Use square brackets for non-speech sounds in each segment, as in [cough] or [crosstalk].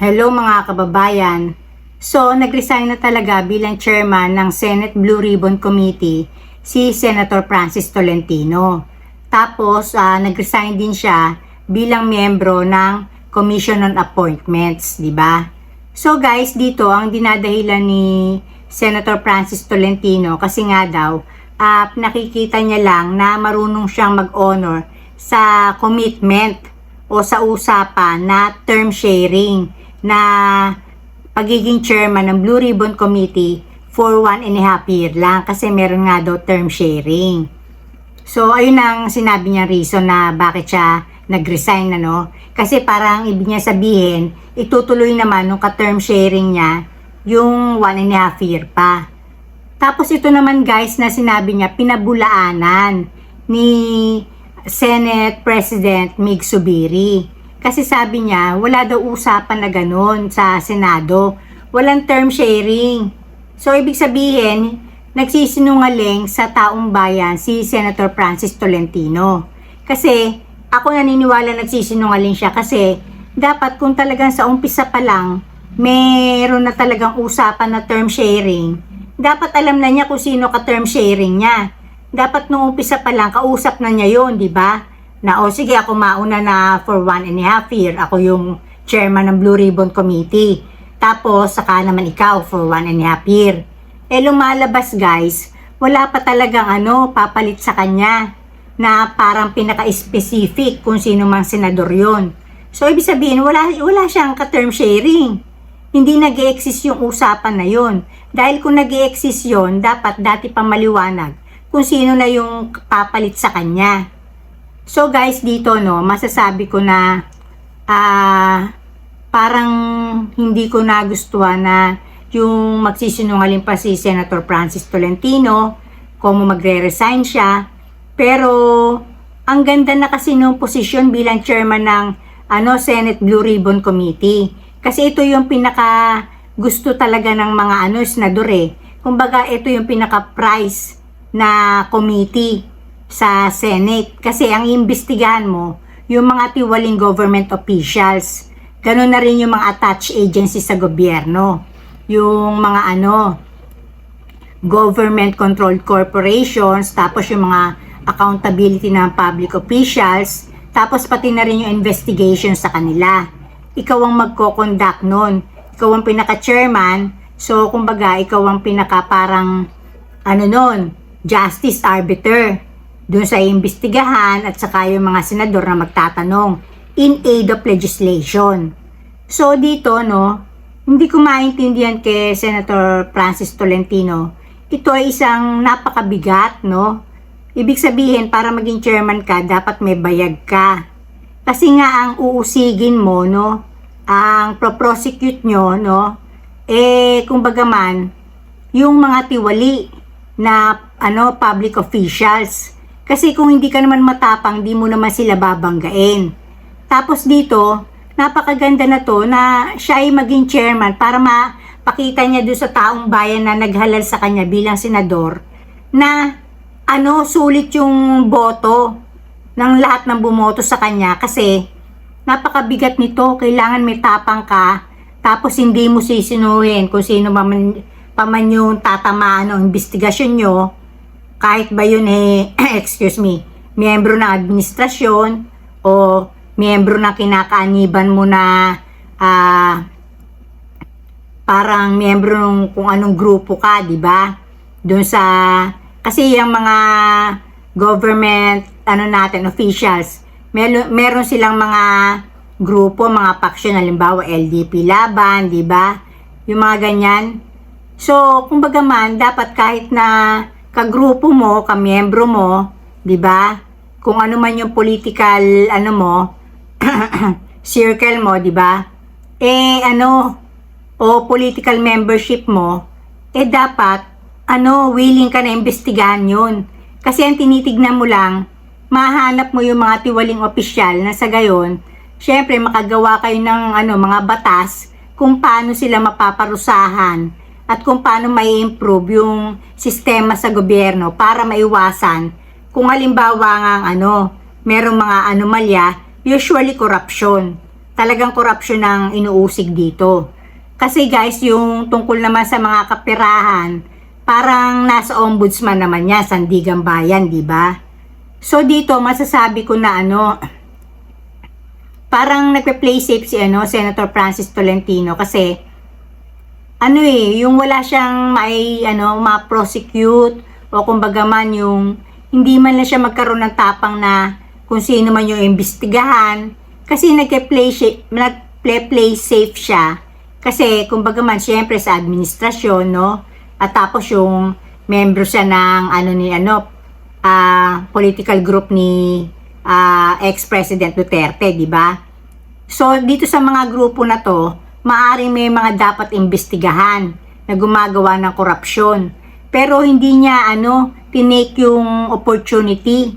Hello mga kababayan. So, nag-resign na talaga bilang chairman ng Senate Blue Ribbon Committee si Senator Francis Tolentino. Tapos, ah, nag-resign din siya bilang miyembro ng Commission on Appointments, di ba? So guys, dito ang dinadahilan ni Senator Francis Tolentino kasi nga daw, ah, nakikita niya lang na marunong siyang mag-honor sa commitment o sa usapan na term sharing na pagiging chairman ng Blue Ribbon Committee for one and a half year lang kasi meron nga daw term sharing. So, ayun ang sinabi niya reason na bakit siya nag-resign na no. Kasi parang ibig niya sabihin, itutuloy naman nung ka-term sharing niya yung one and a half year pa. Tapos ito naman guys na sinabi niya, pinabulaanan ni Senate President Mig Subiri. Kasi sabi niya, wala daw usapan na ganun sa Senado. Walang term sharing. So, ibig sabihin, nagsisinungaling sa taong bayan si Senator Francis Tolentino. Kasi, ako naniniwala nagsisinungaling siya kasi dapat kung talagang sa umpisa pa lang, meron na talagang usapan na term sharing, dapat alam na niya kung sino ka term sharing niya. Dapat nung umpisa pa lang, kausap na niya yon di ba? Na o sige ako mauna na for one and a half year, ako yung chairman ng Blue Ribbon Committee. Tapos saka naman ikaw for one and a half year. Eh lumalabas guys, wala pa talagang ano, papalit sa kanya na parang pinaka-specific kung sino mang senador yon. So ibig sabihin, wala, wala siyang ka-term sharing hindi nag exist yung usapan na yon. Dahil kung nag exist yon, dapat dati pa maliwanag kung sino na yung papalit sa kanya. So guys, dito no, masasabi ko na ah parang hindi ko nagustuhan na yung magsisinungaling pa si Senator Francis Tolentino kung magre-resign siya. Pero ang ganda na kasi nung posisyon bilang chairman ng ano Senate Blue Ribbon Committee. Kasi ito yung pinaka gusto talaga ng mga ano senador eh. Kumbaga ito yung pinaka prize na committee sa Senate. Kasi ang imbestigahan mo, yung mga tiwaling government officials. Ganun na rin yung mga attached agencies sa gobyerno. Yung mga ano, government controlled corporations, tapos yung mga accountability ng public officials, tapos pati na rin yung investigation sa kanila. Ikaw ang magko-conduct nun. Ikaw ang pinaka-chairman, so kumbaga ikaw ang pinaka parang ano nun, justice arbiter doon sa imbestigahan at saka yung mga senador na magtatanong in aid of legislation. So dito no, hindi ko maintindihan kay Senator Francis Tolentino. Ito ay isang napakabigat no. Ibig sabihin para maging chairman ka dapat may bayag ka. Kasi nga ang uusigin mo no, ang pro-prosecute nyo no, eh kumbaga man yung mga tiwali na ano public officials. Kasi kung hindi ka naman matapang, di mo naman sila babanggain. Tapos dito, napakaganda na to na siya ay maging chairman para mapakita niya doon sa taong bayan na naghalal sa kanya bilang senador na ano sulit yung boto ng lahat ng bumoto sa kanya kasi napakabigat nito, kailangan may tapang ka tapos hindi mo sisinuhin kung sino pa man, pa man yung tatamaan ng investigasyon nyo kahit ba yun eh, [clears throat] excuse me, miyembro ng administrasyon o miyembro ng kinakaaniban mo na ah, parang miyembro ng kung anong grupo ka, di ba? Doon sa, kasi yung mga government, ano natin, officials, meron, meron silang mga grupo, mga faction, halimbawa LDP laban, di ba? Yung mga ganyan. So, kumbaga man, dapat kahit na kagrupo mo, kamiyembro mo, 'di ba? Kung ano man yung political ano mo, [clears throat] circle mo, 'di ba? Eh ano o political membership mo, eh dapat ano, willing ka na imbestigahan 'yun. Kasi ang tinitignan mo lang, mahanap mo yung mga tiwaling opisyal na sa gayon, syempre makagawa kayo ng ano, mga batas kung paano sila mapaparusahan at kung paano may improve yung sistema sa gobyerno para maiwasan kung halimbawa nga ano, merong mga anomalya, usually corruption. talagang korupsyon ang inuusig dito. Kasi guys, yung tungkol naman sa mga kapirahan, parang nasa ombudsman naman niya, Sandigan Bayan, di ba? So dito, masasabi ko na ano, [clears throat] parang nagpe-play safe si ano, Senator Francis Tolentino kasi ano eh, yung wala siyang may ano, ma-prosecute o kumbaga man yung hindi man lang siya magkaroon ng tapang na kung sino man yung imbestigahan. Kasi nagpe-play nagpe-play safe siya. Kasi kumbaga man syempre sa administrasyon no? At tapos yung membro siya ng ano ni ano ah, political group ni ah, ex-president Duterte, di ba? So, dito sa mga grupo na to, maaring may mga dapat imbestigahan na gumagawa ng korupsyon. Pero hindi niya ano, tinake yung opportunity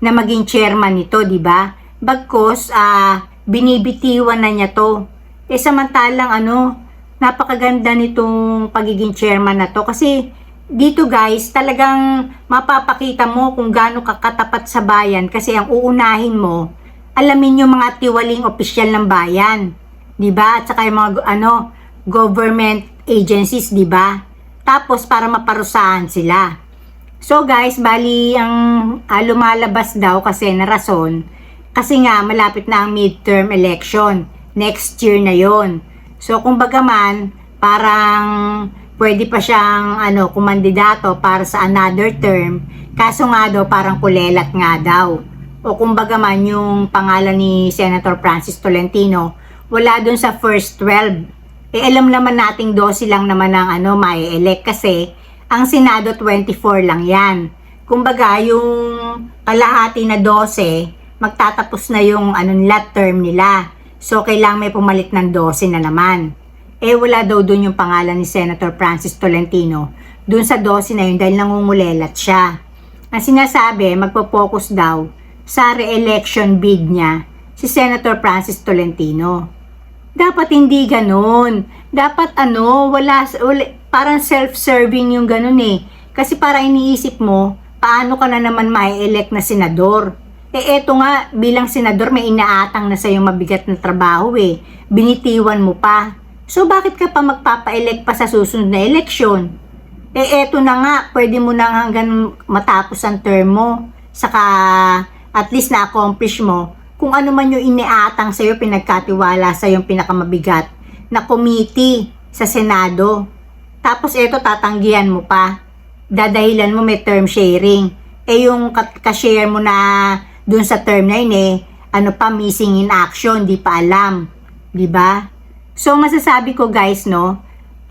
na maging chairman nito, di ba? Bagkos, ah, binibitiwan na niya to. Eh samantalang ano, napakaganda nitong pagiging chairman na to kasi dito guys, talagang mapapakita mo kung gaano ka katapat sa bayan kasi ang uunahin mo, alamin yung mga tiwaling opisyal ng bayan. 'Di ba? At saka yung mga ano, government agencies, 'di ba? Tapos para maparusahan sila. So guys, bali ang ah, lumalabas daw kasi na rason kasi nga malapit na ang midterm election. Next year na 'yon. So kumbaga man, parang pwede pa siyang ano, kumandidato para sa another term. Kaso nga daw parang kulelat nga daw. O kumbaga man yung pangalan ni Senator Francis Tolentino, wala dun sa first 12. Eh alam naman nating 12 lang naman ang ano, may elect kasi ang Senado 24 lang yan. Kumbaga yung kalahati na 12, magtatapos na yung ano nila term nila. So kailangan may pumalit ng 12 na naman. Eh wala daw dun yung pangalan ni Senator Francis Tolentino. Dun sa 12 na yun dahil nangungulelat siya. Ang sinasabi, magpo-focus daw sa re-election bid niya si Senator Francis Tolentino. Dapat hindi ganun. Dapat ano, wala, wala parang self-serving yung ganun eh. Kasi para iniisip mo, paano ka na naman mai-elect na senador? Eh eto nga, bilang senador may inaatang na sa'yo mabigat na trabaho eh. Binitiwan mo pa. So bakit ka pa magpapa-elect pa sa susunod na eleksyon? Eh eto na nga, pwede mo na hanggang matapos ang term mo. Saka at least na-accomplish mo kung ano man yung iniatang sa'yo, pinagkatiwala sa yung pinakamabigat na committee sa Senado. Tapos eto, tatanggihan mo pa. Dadahilan mo may term sharing. Eh yung ka- ka-share mo na dun sa term na yun eh, ano pa, missing in action, di pa alam. Di ba? So masasabi ko guys, no,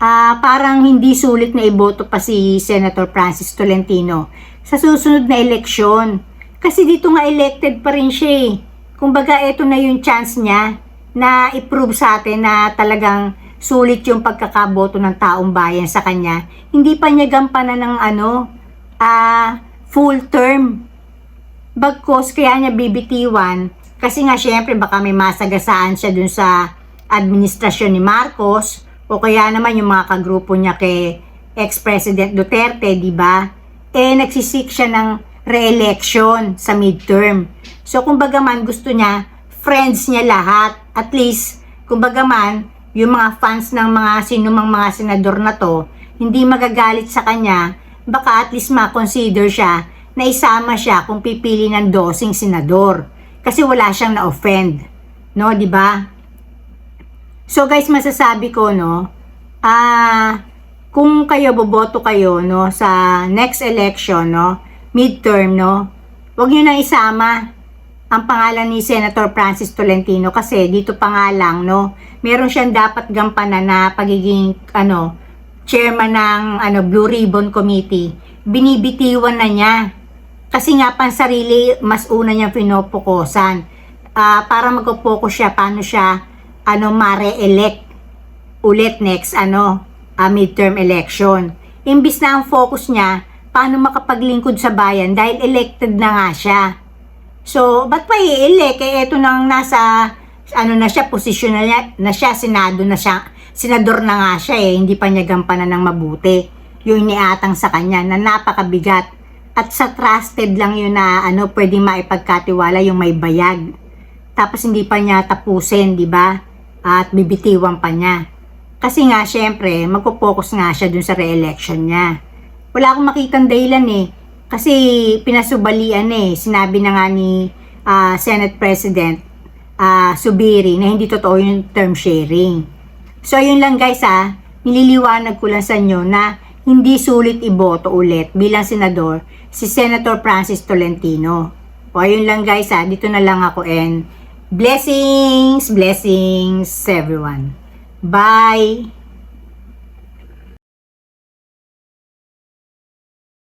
ah parang hindi sulit na iboto pa si Senator Francis Tolentino sa susunod na eleksyon. Kasi dito nga elected pa rin siya eh. Kumbaga, ito na yung chance niya na i-prove sa atin na talagang sulit yung pagkakaboto ng taong bayan sa kanya. Hindi pa niya gampanan ng ano, ah, full term. Bagkos kaya niya bibitiwan kasi nga syempre baka may masagasaan siya dun sa administrasyon ni Marcos o kaya naman yung mga kagrupo niya kay ex-president Duterte, di ba? Eh nagsisik siya ng re-election sa midterm. So kumbaga man gusto niya friends niya lahat. At least kumbaga man yung mga fans ng mga sinumang mga senador na to hindi magagalit sa kanya baka at least ma-consider siya na isama siya kung pipili ng dosing senador kasi wala siyang na-offend. No, di ba? So guys, masasabi ko no, ah kung kayo boboto kayo no sa next election no, midterm no, wag niyo na isama ang pangalan ni Senator Francis Tolentino kasi dito pa nga lang no, meron siyang dapat gampanan na pagiging ano, chairman ng ano Blue Ribbon Committee. Binibitiwan na niya. Kasi nga pansarili mas una niyang pinopokusan. Ah, para magpo-focus siya paano siya ano mare-elect ulit next ano ah, midterm election. Imbis na ang focus niya paano makapaglingkod sa bayan dahil elected na nga siya. So, ba't pa i-elect? Eh, eto nang nasa, ano na siya, posisyon na, niya, na siya, senado na siya, senador na nga siya eh, hindi pa niya gampanan ng mabuti. Yung iniatang sa kanya na napakabigat. At sa trusted lang yun na, ano, pwedeng maipagkatiwala yung may bayag. tapos hindi pa niya tapusin, di ba? At bibitiwan pa niya. Kasi nga, syempre, magpo-focus nga siya dun sa re-election niya. Wala akong makitang dahilan eh. Kasi pinasubalian eh. Sinabi na nga ni ah, Senate President ah, Subiri na hindi totoo yung term sharing. So, ayun lang guys ah. Nililiwanag ko lang sa inyo na hindi sulit iboto ulit bilang senador si Senator Francis Tolentino. O ayun lang guys ah. Dito na lang ako and blessings, blessings everyone. Bye!